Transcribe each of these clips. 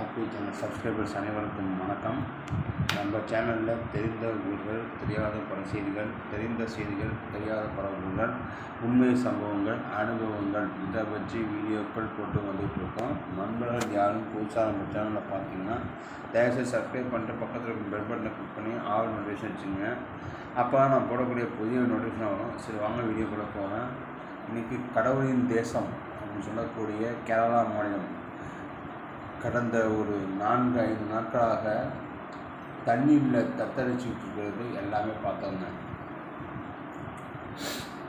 RB channel subscribers அனைவருக்கும் வணக்கம். நம்ம சேனலில் தெரிந்த ஊர்கள் தெரியாத பல செய்திகள் தெரிந்த செய்திகள் தெரியாத பல ஊர்கள் உண்மை சம்பவங்கள் அனுபவங்கள் இதை பற்றி வீடியோக்கள் போட்டு வந்துட்டு இருக்கோம் நண்பர்கள் யாரும் புதுசாக நம்ம சேனலில் பார்த்தீங்கன்னா தயவுசெய்து சப்ஸ்கிரைப் பண்ணிட்டு பக்கத்தில் இருக்கும் பெல் பட்டனை கிளிக் பண்ணி ஆல் நோட்டிஃபிகேஷன் வச்சுங்க அப்போ நான் போடக்கூடிய புதிய நோட்டிஃபிகேஷன் வரும். சரி வாங்க வீடியோக்குள்ளே போகிறேன் இன்றைக்கி கடவுளின் தேசம் அப்படின்னு சொல்லக்கூடிய கேரளா மாநிலம். கடந்த ஒரு நான்கு ஐந்து நாட்களாக தண்ணீரில் தத்தளிச்சுட்டு இருக்கிறது எல்லாமே பார்த்தோங்க.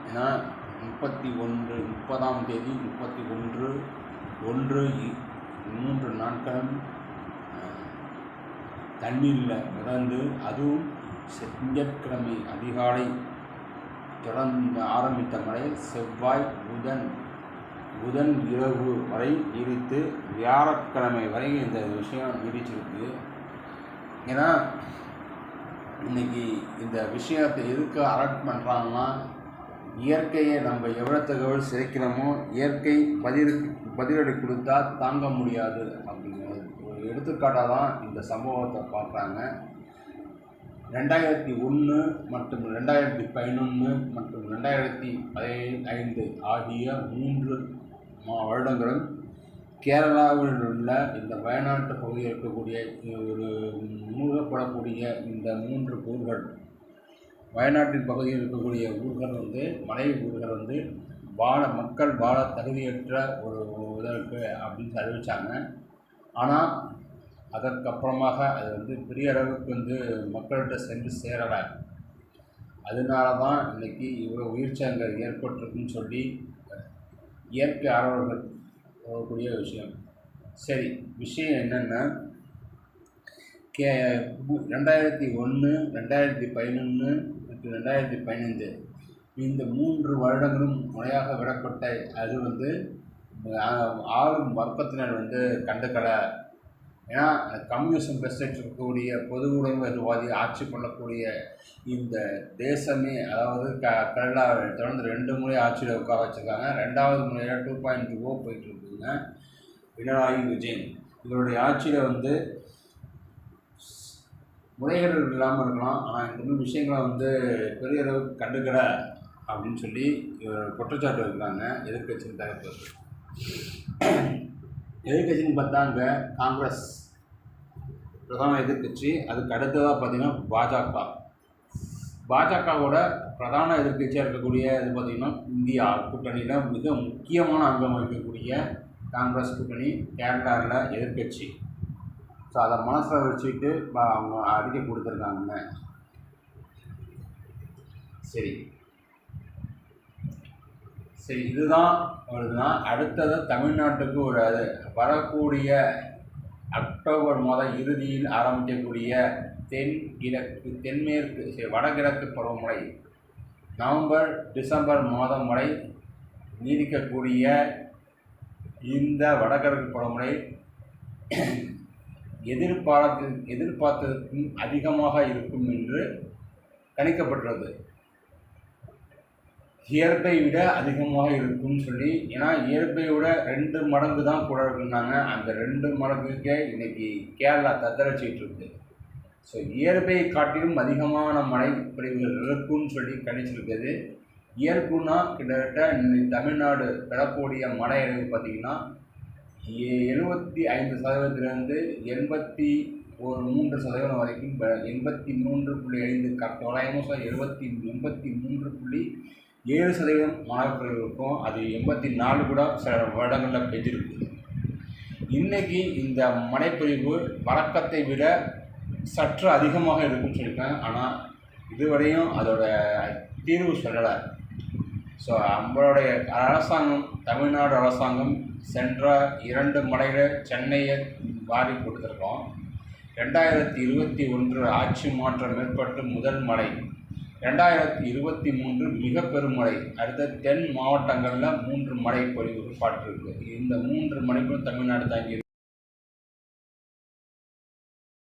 ஏன்னா முப்பத்தி ஒன்று முப்பதாம் தேதி முப்பத்தி ஒன்று ஒன்று மூன்று நாட்களும் தண்ணீரில் மிதந்து அதுவும் திங்கட்கிழமை அதிகாலை தொடர்ந்து ஆரம்பித்த மழை செவ்வாய் புதன் புதன் இரவு வரை நீடித்து வியாழக்கிழமை வரை இந்த விஷயம் நீடிச்சிருக்கு. ஏன்னா இன்னைக்கு இந்த விஷயத்தை எதுக்கு அலர்ட் பண்ணுறாங்கன்னா இயற்கையை நம்ம எவ்வளோ தகவல் சிதைக்கிறோமோ இயற்கை பதில் பதிலடி கொடுத்தா தாங்க முடியாது அப்படிங்கிறது ஒரு எடுத்துக்காட்டாக தான் இந்த சம்பவத்தை பார்க்குறாங்க. ரெண்டாயிரத்தி ஒன்று மற்றும் ரெண்டாயிரத்தி பதினொன்று மற்றும் ரெண்டாயிரத்தி பதினைந்து ஆகிய மூன்று வருடங்களும் கேரளாவில் உள்ள இந்த வயநாட்டு பகுதியில் இருக்கக்கூடிய ஒரு மூழ்கப்படக்கூடிய இந்த மூன்று ஊர்கள் வயநாட்டின் பகுதியில் இருக்கக்கூடிய ஊர்கள் வந்து மலை ஊர்கள் வந்து வாழ மக்கள் வாழ தகுதியற்ற ஒரு இதற்கு அப்படின்னு அறிவித்தாங்க ஆனால் அதற்கப்புறமாக அது வந்து பெரிய அளவுக்கு வந்து மக்கள்கிட்ட சென்று சேரலை. அதனால தான் இன்றைக்கி இவ்வளோ உயிர்ச்சங்கள் ஏற்பட்டிருக்குன்னு சொல்லி இயற்கை ஆர்வலர்கள் கூடிய விஷயம். சரி விஷயம் என்னென்னா கே ரெண்டாயிரத்தி ஒன்று ரெண்டாயிரத்தி பதினொன்று மற்றும் ரெண்டாயிரத்தி பதினைந்து. இந்த மூன்று வருடங்களும் முறையாக விடப்பட்ட அது வந்து ஆளும் வர்க்கத்தினர் வந்து கண்டுக்கலை ஏன்னா கம்யூனிசம் பெஸ்ட் இருக்கக்கூடிய பொது உடைமைவாதி ஆட்சி பண்ணக்கூடிய இந்த தேசமே அதாவது க கேரளா தொடர்ந்து ரெண்டு முறை ஆட்சியில் உட்கார வச்சுருக்காங்க. ரெண்டாவது முறையாக டூ பாயிண்ட் ஓ போயிட்டு இருக்குங்க பினராயி விஜயன். இவருடைய ஆட்சியில் வந்து முறைகேடுகள் இல்லாமல் இருக்கலாம். ஆனால் இந்த மாதிரி விஷயங்களை வந்து பெரிய அளவுக்கு கண்டுக்கலை அப்படின்னு சொல்லி இவர் குற்றச்சாட்டு வைக்கிறாங்க. எதிர்க்கட்சியின் தரப்பு எதிர்க்கட்சின்னு பார்த்தாங்க காங்கிரஸ். பிரதான எதிர்க்கட்சி அதுக்கு அடுத்ததாக பார்த்தீங்கன்னா பாஜக. பாஜகவோட பிரதான எதிர்க்கட்சியாக இருக்கக்கூடிய இது பார்த்திங்கன்னா இந்தியா கூட்டணியில் மிக முக்கியமான அங்கம் வகிக்கக்கூடிய காங்கிரஸ் கூட்டணி கேரளாவில் எதிர்க்கட்சி. ஸோ அதை மனசில் வச்சுக்கிட்டு அவங்க அறிக்கை கொடுத்துருக்காங்க. சரி. சரி இதுதான் வருதுன்னா அடுத்தது தமிழ்நாட்டுக்கு ஒரு அது வரக்கூடிய அக்டோபர் மாதம் இறுதியில் ஆரம்பிக்கக்கூடிய தென் கிழக்கு தென்மேற்கு வடகிழக்கு பருவமழை. நவம்பர் டிசம்பர் மாதம் வரை நீடிக்கக்கூடிய இந்த வடகிழக்கு பருவமழை எதிர்பார்த்து எதிர்பார்த்ததற்கும் அதிகமாக இருக்கும் என்று கணிக்கப்பட்டுள்ளது. இயற்பை விட அதிகமாக இருக்கும்னு சொல்லி ஏன்னா இயற்பையோட விட ரெண்டு மடங்கு தான் கூட இருக்குன்னாங்க அந்த ரெண்டு மடங்குக்கே இன்னைக்கு கேரளா தத்தளிச்சிட்டு இருக்கு. ஸோ இயற்பையை காட்டிலும் அதிகமான மழை பொழிவுகள் இருக்கும்னு சொல்லி கணிச்சிருக்குது இயற்குன்னா கிட்டத்தட்ட இன்னைக்கு தமிழ்நாடு பெறக்கூடிய மழை அளவு பார்த்திங்கன்னா எழுபத்தி ஐந்து சதவீதத்திலேருந்து எண்பத்தி ஒரு மூன்று சதவீதம் வரைக்கும் எண்பத்தி மூன்று புள்ளி ஐந்து க தோராயமாக எழுபத்தி எண்பத்தி மூன்று புள்ளி ஏழு சதவீதம் மழைப்பொழிவு இருக்கும் அது எண்பத்தி நாலு கூட சில வருடங்களில் பெய்திருக்கு இன்றைக்கி இந்த மழைப்பொழிவு வழக்கத்தை விட சற்று அதிகமாக இருக்கும்னு சொல்லியிருக்கேன். ஆனால் இதுவரையும் அதோட தீர்வு சொல்லலை. ஸோ நம்மளுடைய அரசாங்கம் தமிழ்நாடு அரசாங்கம் சென்ற இரண்டு மலையில் சென்னையை வாரி கொடுத்துருக்கோம். ரெண்டாயிரத்தி இருபத்தி ஒன்று ஆட்சி மாற்றம் ஏற்பட்டு முதல் மழை ரெண்டாயிரத்தி இருபத்தி மூன்று மிக பெருமழை அடுத்த தென் மாவட்டங்களில் மூன்று மழை பொழிவு பாட்டிருக்கு. இந்த மூன்று மழைக்கும் தமிழ்நாடு தாங்கி